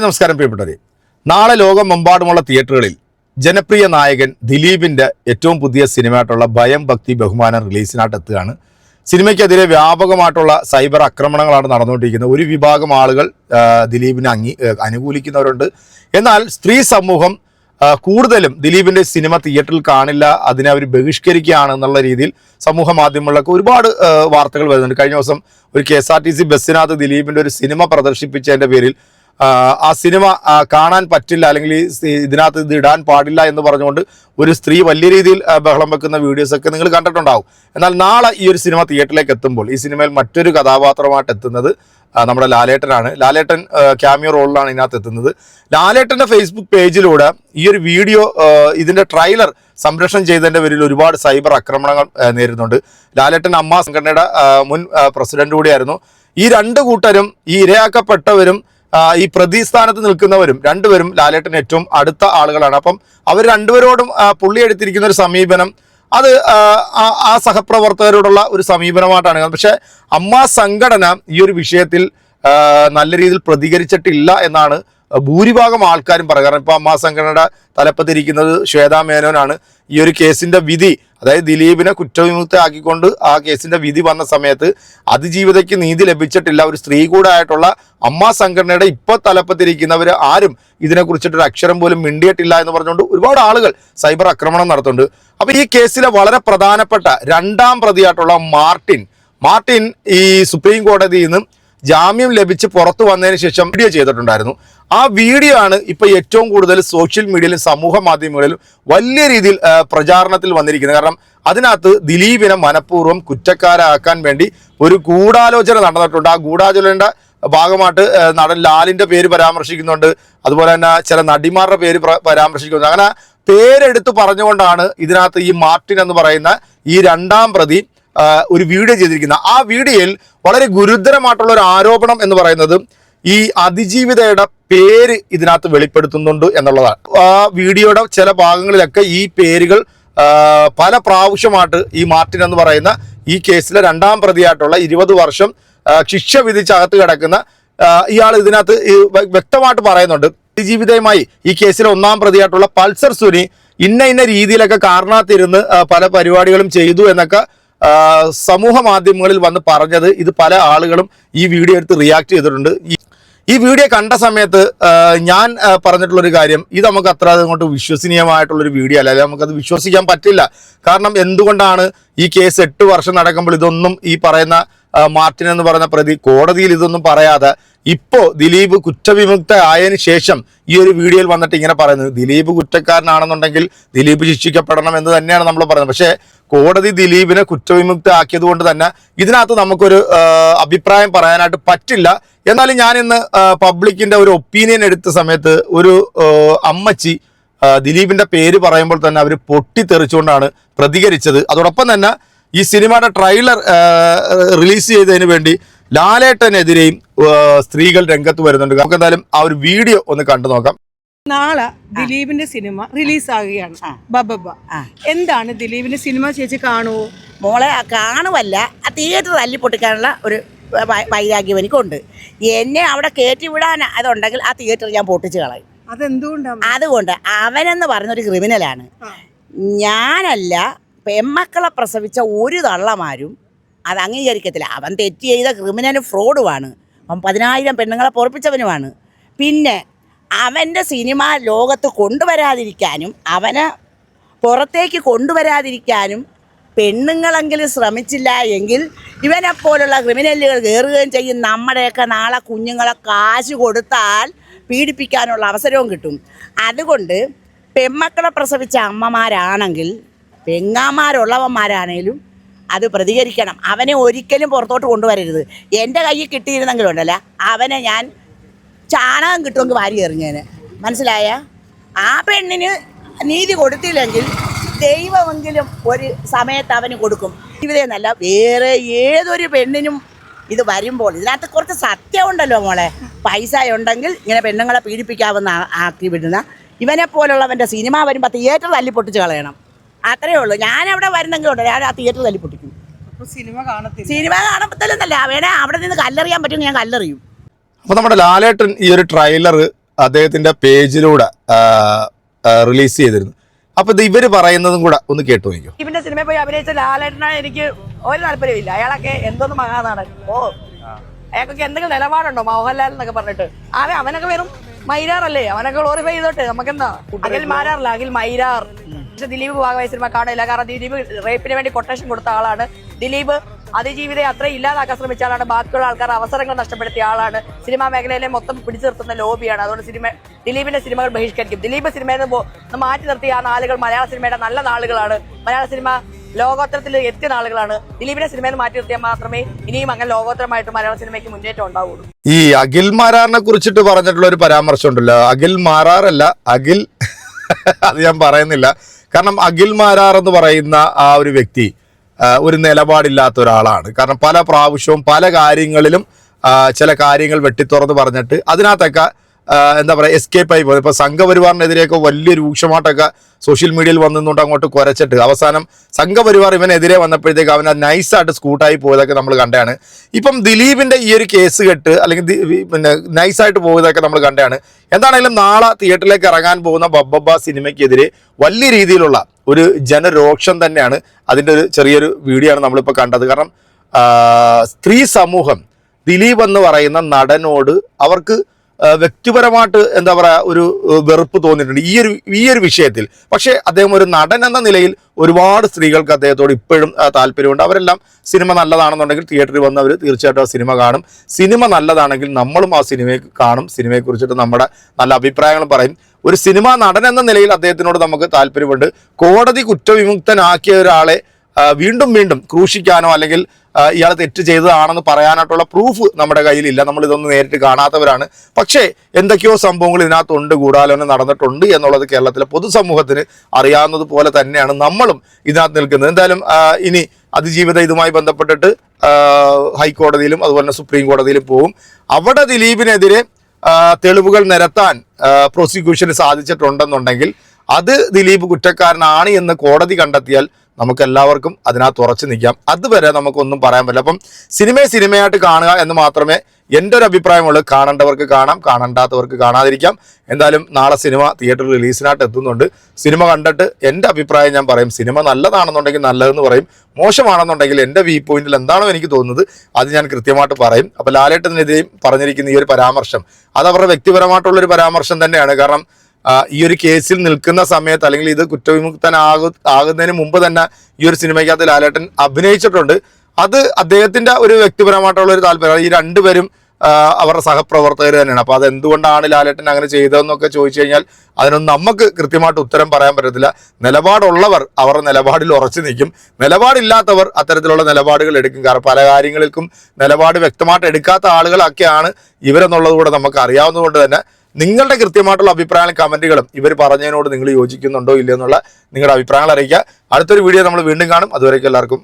നമസ്കാരം പ്രിയപ്പെട്ടവരെ. നാളെ ലോകമെമ്പാടുമുള്ള തിയേറ്ററുകളിൽ ജനപ്രിയ നായകൻ ദിലീപിന്റെ ഏറ്റവും പുതിയ സിനിമയായിട്ടുള്ള ഭയം ഭക്തി ബഹുമാനം റിലീസിനായിട്ട് എത്തുകയാണ്. സിനിമയ്ക്കെതിരെ വ്യാപകമായിട്ടുള്ള സൈബർ ആക്രമണങ്ങളാണ് നടന്നുകൊണ്ടിരിക്കുന്നത്. ഒരു വിഭാഗം ആളുകൾ ദിലീപിനെ അംഗീ അനുകൂലിക്കുന്നവരുണ്ട്. എന്നാൽ സ്ത്രീ സമൂഹം കൂടുതലും ദിലീപിന്റെ സിനിമ തിയേറ്ററിൽ കാണില്ല അതിനെ അവർ ബഹിഷ്കരിക്കുകയാണ് എന്നുള്ള രീതിയിൽ സമൂഹ മാധ്യമങ്ങളിലൊക്കെ ഒരുപാട് വാർത്തകൾ വരുന്നുണ്ട്. കഴിഞ്ഞ ദിവസം ഒരു K S R T C ബസ്സിനകത്ത് ദിലീപിന്റെ ഒരു സിനിമ പ്രദർശിപ്പിച്ചതിന്റെ പേരിൽ ആ, സിനിമ കാണാൻ പറ്റില്ല അല്ലെങ്കിൽ ഇതിനകത്ത് ഇത് ഇടാൻ പാടില്ല എന്ന് പറഞ്ഞുകൊണ്ട് ഒരു സ്ത്രീ വലിയ രീതിയിൽ ബഹളം വെക്കുന്ന വീഡിയോസൊക്കെ നിങ്ങൾ കണ്ടിട്ടുണ്ടാവും. എന്നാൽ നാളെ ഈ ഒരു സിനിമ തിയേറ്ററിലേക്ക് എത്തുമ്പോൾ ഈ സിനിമയിൽ മറ്റൊരു കഥാപാത്രമായിട്ട് എത്തുന്നത് നമ്മുടെ ലാലേട്ടനാണ്. ലാലേട്ടൻ ക്യാമിയോ റോളിലാണ് ഇതിനകത്ത് എത്തുന്നത്. ലാലേട്ടന്റെ ഫേസ്ബുക്ക് പേജിലൂടെ ഈ ഒരു വീഡിയോ ഇതിന്റെ ട്രെയിലർ സംരക്ഷണം ചെയ്തതിന്റെ പേരിൽ ഒരുപാട് സൈബർ ആക്രമണങ്ങൾ നേരിടുന്നുണ്ട്. ലാലേട്ടൻ അമ്മ സംഘടനയുടെ മുൻ പ്രസിഡന്റ് കൂടിയായിരുന്നു. ഈ രണ്ട് കൂട്ടരും ഈ ഇരയാക്കപ്പെട്ടവരും ഈ പ്രതിസ്ഥാനത്ത് നിൽക്കുന്നവരും രണ്ടുപേരും ലാലേട്ടൻ ഏറ്റവും അടുത്ത ആളുകളാണ്. അപ്പം അവർ രണ്ടുപേരോടും പുള്ളി എടുത്തിരിക്കുന്ന ഒരു സമീപനം അത് ആ, സഹപ്രവർത്തകരോടുള്ള ഒരു സമീപനമായിട്ടാണ്. പക്ഷേ അമ്മ സംഘടന ഈ ഒരു വിഷയത്തിൽ നല്ല രീതിയിൽ പ്രതികരിച്ചിട്ടില്ല എന്നാണ് ഭൂരിഭാഗം ആൾക്കാരും പറയുക കാരണം ഇപ്പോൾ അമ്മാ സംഘടനയുടെ തലപ്പത്തിരിക്കുന്നത് ശ്വേതാ മേനോനാണ്. ഈ ഒരു കേസിന്റെ വിധി അതായത് ദിലീപിനെ കുറ്റവിമുക്തയാക്കിക്കൊണ്ട് ആ കേസിന്റെ വിധി വന്ന സമയത്ത് അതിജീവിതയ്ക്ക് നീതി ലഭിച്ചിട്ടില്ല. ഒരു സ്ത്രീ കൂടെ ആയിട്ടുള്ള അമ്മ സംഘടനയുടെ ഇപ്പോൾ തലപ്പത്തിരിക്കുന്നവർ ആരും ഇതിനെക്കുറിച്ചിട്ടൊരു അക്ഷരം പോലും മിണ്ടിയിട്ടില്ല എന്ന് പറഞ്ഞുകൊണ്ട് ഒരുപാട് ആളുകൾ സൈബർ ആക്രമണം നടത്തുന്നുണ്ട്. അപ്പോൾ ഈ കേസിലെ വളരെ പ്രധാനപ്പെട്ട രണ്ടാം പ്രതിയായിട്ടുള്ള മാർട്ടിൻ. മാർട്ടിൻ ഈ സുപ്രീം കോടതിയിൽ നിന്ന് ജാമ്യം ലഭിച്ച് പുറത്തു വന്നതിന് ശേഷം വീഡിയോ ചെയ്തിട്ടുണ്ടായിരുന്നു. ആ വീഡിയോ ആണ് ഇപ്പൊ ഏറ്റവും കൂടുതൽ സോഷ്യൽ മീഡിയയിലും സമൂഹ മാധ്യമങ്ങളിലും വലിയ രീതിയിൽ പ്രചാരണത്തിൽ വന്നിരിക്കുന്നത്. കാരണം അതിനകത്ത് ദിലീപിനെ മനഃപൂർവം കുറ്റക്കാരാക്കാൻ വേണ്ടി ഒരു ഗൂഢാലോചന നടന്നിട്ടുണ്ട്. ആ ഗൂഢാലോചനയുടെ ഭാഗമായിട്ട് നടൻ ലാലിന്റെ പേര് പരാമർശിക്കുന്നുണ്ട്. അതുപോലെ തന്നെ ചില നടിമാരുടെ പേര് പ്ര- പരാമർശിക്കുന്നുണ്ട്. അങ്ങനെ പേരെടുത്ത് പറഞ്ഞുകൊണ്ടാണ് ഇതിനകത്ത് ഈ മാർട്ടിൻ എന്ന് പറയുന്ന ഈ രണ്ടാം പ്രതി ഒരു വീഡിയോ ചെയ്തിരിക്കുന്നത് ആ വീഡിയോയിൽ വളരെ ഗുരുതരമായിട്ടുള്ള ഒരു ആരോപണം എന്ന് പറയുന്നത് ഈ അതിജീവിതയുടെ പേര് ഇതിനകത്ത് വെളിപ്പെടുത്തുന്നുണ്ട് എന്നുള്ളതാണ്. ആ വീഡിയോയുടെ ചില ഭാഗങ്ങളിലൊക്കെ ഈ പേരുകൾ പല പ്രാവശ്യമായിട്ട് ഈ മാർട്ടിൻ എന്ന് പറയുന്ന ഈ കേസിലെ രണ്ടാം പ്രതിയായിട്ടുള്ള ഇരുപത് വർഷം ശിക്ഷ വിധിച്ചകത്ത് കിടക്കുന്ന ഇയാൾ ഇതിനകത്ത് വ്യക്തമായിട്ട് പറയുന്നുണ്ട്. അതിജീവിതയുമായി ഈ കേസിലെ ഒന്നാം പ്രതിയായിട്ടുള്ള പൾസർ സുനി ഇന്ന ഇന്ന രീതിയിലൊക്കെ കാരണത്തിരുന്ന് പല പരിപാടികളും ചെയ്തു എന്നൊക്കെ സമൂഹ മാധ്യമങ്ങളിൽ വന്ന് പറഞ്ഞത് ഇത് പല ആളുകളും ഈ വീഡിയോ എടുത്ത് റിയാക്ട് ചെയ്തിട്ടുണ്ട്. ഈ- വീഡിയോ കണ്ട സമയത്ത് ഞാൻ പറഞ്ഞിട്ടുള്ളൊരു കാര്യം ഇത് നമുക്ക് അത്ര അങ്ങോട്ട് വിശ്വസനീയമായിട്ടുള്ളൊരു വീഡിയോ അല്ല. അല്ലെങ്കിൽ നമുക്കത് വിശ്വസിക്കാൻ പറ്റില്ല. കാരണം എന്തുകൊണ്ടാണ് ഈ കേസ് എട്ട് വർഷം നടക്കുമ്പോൾ ഇതൊന്നും ഈ പറയുന്ന മാർട്ടിൻ എന്ന് പറയുന്ന പ്രതി കോടതിയിൽ ഇതൊന്നും പറയാതെ ഇപ്പോൾ ദിലീപ് കുറ്റവിമുക്ത ആയതിനു ശേഷം ഈ ഒരു വീഡിയോയിൽ വന്നിട്ട് ഇങ്ങനെ പറയുന്നത്. ദിലീപ് കുറ്റക്കാരനാണെന്നുണ്ടെങ്കിൽ ദിലീപ് ശിക്ഷിക്കപ്പെടണം എന്ന് തന്നെയാണ് നമ്മൾ പറയുന്നത്. പക്ഷേ കോടതി ദിലീപിനെ കുറ്റവിമുക്ത ആക്കിയത് കൊണ്ട് തന്നെ ഇതിനകത്ത് നമുക്കൊരു അഭിപ്രായം പറയാനായിട്ട് പറ്റില്ല. എന്നാലും ഞാൻ ഇന്ന് പബ്ലിക്കിന്റെ ഒരു ഒപ്പീനിയൻ എടുത്ത സമയത്ത് ഒരു അമ്മച്ചി ദിലീപിന്റെ പേര് പറയുമ്പോൾ തന്നെ അവർ പൊട്ടിത്തെറിച്ചുകൊണ്ടാണ് പ്രതികരിച്ചത്. അതോടൊപ്പം തന്നെ ഈ സിനിമയുടെ ട്രെയിലർ റിലീസ് ചെയ്തതിന് വേണ്ടി ലാലേട്ടനെതിരെയും സ്ത്രീകൾ രംഗത്ത് വരുന്നുണ്ട്. നമുക്ക് എന്തായാലും ആ ഒരു വീഡിയോ ഒന്ന് കണ്ടു നോക്കാം. നാളെ ദിലീപിന്റെ സിനിമ റിലീസ് ആകുകയാണ് ബബബ എന്താണ് ദിലീപിന്റെ സിനിമ ചേച്ചി കാണുവോ? മോളെ കാണുമല്ല ആ തിയേറ്റർ തല്ലി പൊട്ടിക്കാനുള്ള ഒരു വൈരാഗ്യം എനിക്കുണ്ട്. എന്നെ അവിടെ കയറ്റി വിടാൻ അതുണ്ടെങ്കിൽ ആ തിയേറ്റർ ഞാൻ പൊട്ടിച്ച് കളയും. അതെന്തുകൊണ്ടാണ് അതുകൊണ്ട് അവനെന്ന് പറഞ്ഞൊരു ക്രിമിനലാണ്. ഞാനല്ല പെമ്മക്കളെ പ്രസവിച്ച ഒരു തള്ളമാരും അത് അംഗീകരിക്കത്തില്ല. അവൻ തെറ്റ് ചെയ്ത ക്രിമിനലും ഫ്രോഡുമാണ്. അവൻ പതിനായിരം പെണ്ണുങ്ങളെ പൊറപ്പിച്ചവനുമാണ്. പിന്നെ അവന്റെ സിനിമ ലോകത്ത് കൊണ്ടുവരാതിരിക്കാനും അവനെ പുറത്തേക്ക് കൊണ്ടുവരാതിരിക്കാനും പെണ്ണുങ്ങളെങ്കിലും ശ്രമിച്ചില്ല എങ്കിൽ ഇവനെപ്പോലുള്ള ക്രിമിനലുകൾ കയറുകയും ചെയ്യും. നമ്മുടെയൊക്കെ നാളെ കുഞ്ഞുങ്ങളെ കാശ് കൊടുത്താൽ പീഡിപ്പിക്കാനുള്ള അവസരവും കിട്ടും. അതുകൊണ്ട് പെമ്മക്കളെ പ്രസവിച്ച അമ്മമാരാണെങ്കിൽ പെങ്ങാമാരുള്ളവന്മാരാണേലും അത് പ്രതികരിക്കണം. അവനെ ഒരിക്കലും പുറത്തോട്ട് കൊണ്ടുവരരുത്. എന്റെ കയ്യിൽ കിട്ടിയിരുന്നെങ്കിലുണ്ടല്ല അവനെ ഞാൻ ചാണകം കിട്ടുമെങ്കിൽ വാരി എറിഞ്ഞേന്. മനസ്സിലായ? ആ പെണ്ണിന് നീതി കൊടുത്തില്ലെങ്കിൽ ദൈവമെങ്കിലും ഒരു സമയത്ത് അവന് കൊടുക്കും. ജീവിതമെന്നല്ല വേറെ ഏതൊരു പെണ്ണിനും ഇത് വരുമ്പോൾ ഇതിനകത്ത് കുറച്ച് സത്യമുണ്ടല്ലോ മോളെ. പൈസ ഉണ്ടെങ്കിൽ ഇങ്ങനെ പെണ്ണുങ്ങളെ പീഡിപ്പിക്കാവുന്ന ആക്കി വിടുന്ന. ഇവനെ പോലുള്ളവന്റെ സിനിമ വരുമ്പോൾ തിയേറ്റർ തല്ലി പൊട്ടിച്ച് കളയണം. അത്രയേ ഉള്ളൂ. ഞാൻ അവിടെ വരുന്നെങ്കിലുണ്ട് ഞാൻ ആ തിയേറ്റർ തല്ലി പൊട്ടിക്കും. സിനിമ കാണത്തില്ല. സിനിമ കാണത്തില്ലെന്നല്ല. വേണേ അവിടെ നിന്ന് കല്ലെറിയാൻ പറ്റുമെങ്കിൽ ഞാൻ കല്ലെറിയും. അപ്പൊ നമ്മുടെ ലാലേട്ടൻ ഈ ഒരു ട്രെയിലർ അദ്ദേഹത്തിന്റെ പേജിലൂടെ റിലീസ് ചെയ്തിരുന്നു. അപ്പൊ ഇത് ഇവർ പറയുന്നതും കൂടെ ഒന്ന് കേട്ടു നോക്കിയോ ഇവന്റെ സിനിമയിൽ പോയി അഭിനയിച്ച ലാലേട്ടനെ എനിക്ക് ഒരു താല്പര്യമില്ല അയാളൊക്കെ എന്തോന്ന് മഹാനാണ്. ഓ അയാൾക്കൊക്കെ എന്തെങ്കിലും നിലപാടുണ്ടോ? മോഹൻലാൽ എന്നൊക്കെ പറഞ്ഞിട്ട്. ആരെ അവനൊക്കെ വെറും മൈരാറല്ലേ അവനൊക്കെ ഗ്ലോറിഫൈ ചെയ്തോട്ടെ നമുക്കെന്താ? അഖിൽ മാരാറില്ല അഖിൽ മൈരാർ. പക്ഷെ ദിലീപ് ഭാഗമായ സിനിമ കാണില്ല കാരണം ദിലീപ് റേപ്പിന് വേണ്ടി കൊട്ടേഷൻ കൊടുത്ത ആളാണ്. ദിലീപ് അതിജീവിതയെ അത്ര ഇല്ലാതാക്കാൻ ശ്രമിച്ച ആളാണ് ബാക്കിയുള്ള ആൾക്കാർ അവസരങ്ങൾ നഷ്ടപ്പെടുത്തിയ ആളാണ്. സിനിമാ മേഖലയിലെ മൊത്തം പിടിച്ചു നിർത്തുന്ന ലോബിയാണ്. അതുകൊണ്ട് സിനിമ ദിലീപിന്റെ സിനിമകൾ ബഹിഷ്കരിക്കും. ദിലീപ് സിനിമയിൽ നിന്ന് മാറ്റി നിർത്തിയ ആ നാളുകൾ മലയാള സിനിമയുടെ നല്ല നാളുകളാണ്. മലയാള സിനിമ ലോകോത്തരത്തിൽ എത്തിയ നാളുകളാണ്. ദിലീപിന്റെ സിനിമയിൽ മാറ്റി നിർത്തിയാൽ മാത്രമേ ഇനിയും അങ്ങനെ ലോകോത്തരമായിട്ട് മലയാള സിനിമയ്ക്ക് മുന്നേറ്റം ഉണ്ടാവുള്ളൂ. ഈ അഖിൽ മാരാറിനെ കുറിച്ചിട്ട് പറഞ്ഞിട്ടുള്ള ഒരു പരാമർശം ഉണ്ടല്ലോ. അഖിൽ മാരാറല്ല അഖിൽ അത് ഞാൻ പറയുന്നില്ല. കാരണം അഖിൽ മാരാർ എന്ന് പറയുന്ന ആ ഒരു വ്യക്തി ഒരു നിലപാടില്ലാത്ത ഒരാളാണ്. കാരണം പല പ്രാവശ്യവും പല കാര്യങ്ങളിലും ചില കാര്യങ്ങൾ വെട്ടിത്തുറന്ന് പറഞ്ഞിട്ട് അതിനകത്തൊക്കെ എന്താ പറയുക എസ്കേപ്പ് ആയി പോകുന്നത് ഇപ്പോൾ സംഘപരിവാറിനെതിരെയൊക്കെ വലിയ രൂക്ഷമായിട്ടൊക്കെ സോഷ്യൽ മീഡിയയിൽ വന്നുകൊണ്ട് അങ്ങോട്ട് കുരച്ചിട്ട്. അവസാനം സംഘപരിവാർ ഇവനെതിരെ വന്നപ്പോഴത്തേക്ക് അവൻ നൈസായിട്ട് സ്കൂട്ടായി പോയതൊക്കെ നമ്മൾ കണ്ടാണ് ഇപ്പം ദിലീപിന്റെ ഈ ഒരു കേസ് കെട്ട് അല്ലെങ്കിൽ പിന്നെ നൈസായിട്ട് പോയതൊക്കെ നമ്മൾ കണ്ടാണ് എന്താണെങ്കിലും നാളെ തിയേറ്ററിലേക്ക് ഇറങ്ങാൻ പോകുന്ന ബബ്ബബ്ബ സിനിമയ്ക്കെതിരെ വലിയ രീതിയിലുള്ള ഒരു ജനരോക്ഷം തന്നെയാണ് അതിന്റെ ഒരു ചെറിയൊരു വീഡിയോ ആണ് നമ്മളിപ്പോൾ കണ്ടത്. കാരണം സ്ത്രീ സമൂഹം ദിലീപ് എന്ന് പറയുന്ന നടനോട് അവർക്ക് വ്യക്തിപരമായിട്ട് എന്താ പറയുക ഒരു വെറുപ്പ് തോന്നിയിട്ടുണ്ട്. ഈ ഒരു ഈ ഒരു വിഷയത്തിൽ. പക്ഷേ അദ്ദേഹം ഒരു നടൻ എന്ന നിലയിൽ ഒരുപാട് സ്ത്രീകൾക്ക് അദ്ദേഹത്തോട് ഇപ്പോഴും താല്പര്യമുണ്ട്. അവരെല്ലാം സിനിമ നല്ലതാണെന്നുണ്ടെങ്കിൽ തിയേറ്ററിൽ വന്ന് അവർ തീർച്ചയായിട്ടും ആ സിനിമ കാണും. സിനിമ നല്ലതാണെങ്കിൽ നമ്മളും ആ സിനിമയെ കാണും. സിനിമയെക്കുറിച്ചിട്ട് നമ്മുടെ നല്ല അഭിപ്രായങ്ങൾ പറയും. ഒരു സിനിമ നടൻ എന്ന നിലയിൽ അദ്ദേഹത്തിനോട് നമുക്ക് താല്പര്യമുണ്ട്. കോടതി കുറ്റവിമുക്തനാക്കിയ ഒരാളെ വീണ്ടും വീണ്ടും ക്രൂശിക്കാനോ അല്ലെങ്കിൽ ഇയാൾ തെറ്റ് ചെയ്തതാണെന്ന് പറയാനായിട്ടുള്ള പ്രൂഫ് നമ്മുടെ കയ്യിലില്ല. നമ്മൾ ഇതൊന്നും നേരിട്ട് കാണാത്തവരാണ്. പക്ഷേ എന്തൊക്കെയോ സംഭവങ്ങൾ ഇതിനകത്തുണ്ട്. ഗൂഢാലോചന നടന്നിട്ടുണ്ട് എന്നുള്ളത് കേരളത്തിലെ പൊതുസമൂഹത്തിന് അറിയാവുന്നത് പോലെ തന്നെയാണ് നമ്മളും ഇതിനകത്ത് നിൽക്കുന്നത്. എന്തായാലും ഇനി അതിജീവിത ഇതുമായി ബന്ധപ്പെട്ടിട്ട് ഹൈക്കോടതിയിലും അതുപോലെ തന്നെ സുപ്രീം കോടതിയിലും പോകും അവിടെ ദിലീപിനെതിരെ തെളിവുകൾ നിരത്താൻ പ്രോസിക്യൂഷന് സാധിച്ചിട്ടുണ്ടെന്നുണ്ടെങ്കിൽ അത് ദിലീപ് കുറ്റക്കാരനാണ് എന്ന് കോടതി കണ്ടെത്തിയാൽ നമുക്ക് എല്ലാവർക്കും അതിനകത്ത് ഉറച്ചു നിൽക്കാം. അതുവരെ നമുക്കൊന്നും പറയാൻ പറ്റില്ല. അപ്പം സിനിമയെ സിനിമയായിട്ട് കാണുക എന്ന് മാത്രമേ എന്റെ ഒരു അഭിപ്രായമുള്ളൂ. കാണേണ്ടവർക്ക് കാണാം കാണണ്ടാത്തവർക്ക് കാണാതിരിക്കാം. എന്തായാലും നാളെ സിനിമ തിയേറ്ററിൽ റിലീസിനായിട്ട് എത്തുന്നുണ്ട്. സിനിമ കണ്ടിട്ട് എന്റെ അഭിപ്രായം ഞാൻ പറയും. സിനിമ നല്ലതാണെന്നുണ്ടെങ്കിൽ നല്ലതെന്ന് പറയും. മോശമാണെന്നുണ്ടെങ്കിൽ എന്റെ വ്യൂ പോയിന്റിൽ എന്താണോ എനിക്ക് തോന്നുന്നത് അത് ഞാൻ കൃത്യമായിട്ട് പറയും. അപ്പോൾ ലാലേട്ടനെതിരെയും പറഞ്ഞിരിക്കുന്ന ഈ ഒരു പരാമർശം അത് അവരുടെ വ്യക്തിപരമായിട്ടുള്ളൊരു പരാമർശം തന്നെയാണ്. കാരണം ഈ ഒരു കേസിൽ നിൽക്കുന്ന സമയത്ത് അല്ലെങ്കിൽ ഇത് കുറ്റവിമുക്തനാകു ആകുന്നതിന് മുമ്പ് തന്നെ ഈ ഒരു സിനിമയ്ക്കകത്ത് ലാലേട്ടൻ അഭിനയിച്ചിട്ടുണ്ട്. അത് അദ്ദേഹത്തിന്റെ ഒരു വ്യക്തിപരമായിട്ടുള്ള ഒരു താല്പര്യം. ഈ രണ്ടുപേരും അവരുടെ സഹപ്രവർത്തകർ തന്നെയാണ്. അപ്പോൾ അത് എന്തുകൊണ്ടാണ് ലാലേട്ടൻ അങ്ങനെ ചെയ്തതെന്നൊക്കെ ചോദിച്ചു കഴിഞ്ഞാൽ അതിനൊന്നും നമുക്ക് കൃത്യമായിട്ട് ഉത്തരം പറയാൻ പറ്റത്തില്ല. നിലപാടുള്ളവർ അവരുടെ നിലപാടിൽ ഉറച്ചു നിൽക്കും. നിലപാടില്ലാത്തവർ അത്തരത്തിലുള്ള നിലപാടുകൾ എടുക്കും. കാരണം പല കാര്യങ്ങൾക്കും നിലപാട് വ്യക്തമായിട്ട് എടുക്കാത്ത ആളുകളൊക്കെയാണ് ഇവരെന്നുള്ളത് കൂടെ നമുക്ക് അറിയാവുന്നതുകൊണ്ട് തന്നെ നിങ്ങളുടെ കൃത്യമായിട്ടുള്ള അഭിപ്രായങ്ങളും കമന്റുകളും ഇവർ പറഞ്ഞതിനോട് നിങ്ങൾ യോജിക്കുന്നുണ്ടോ ഇല്ലയോ എന്നുള്ള നിങ്ങളുടെ അഭിപ്രായങ്ങൾ അറിയിക്കുക. അടുത്തൊരു വീഡിയോ നമ്മൾ വീണ്ടും കാണും. അതുവരേക്കും എല്ലാവർക്കും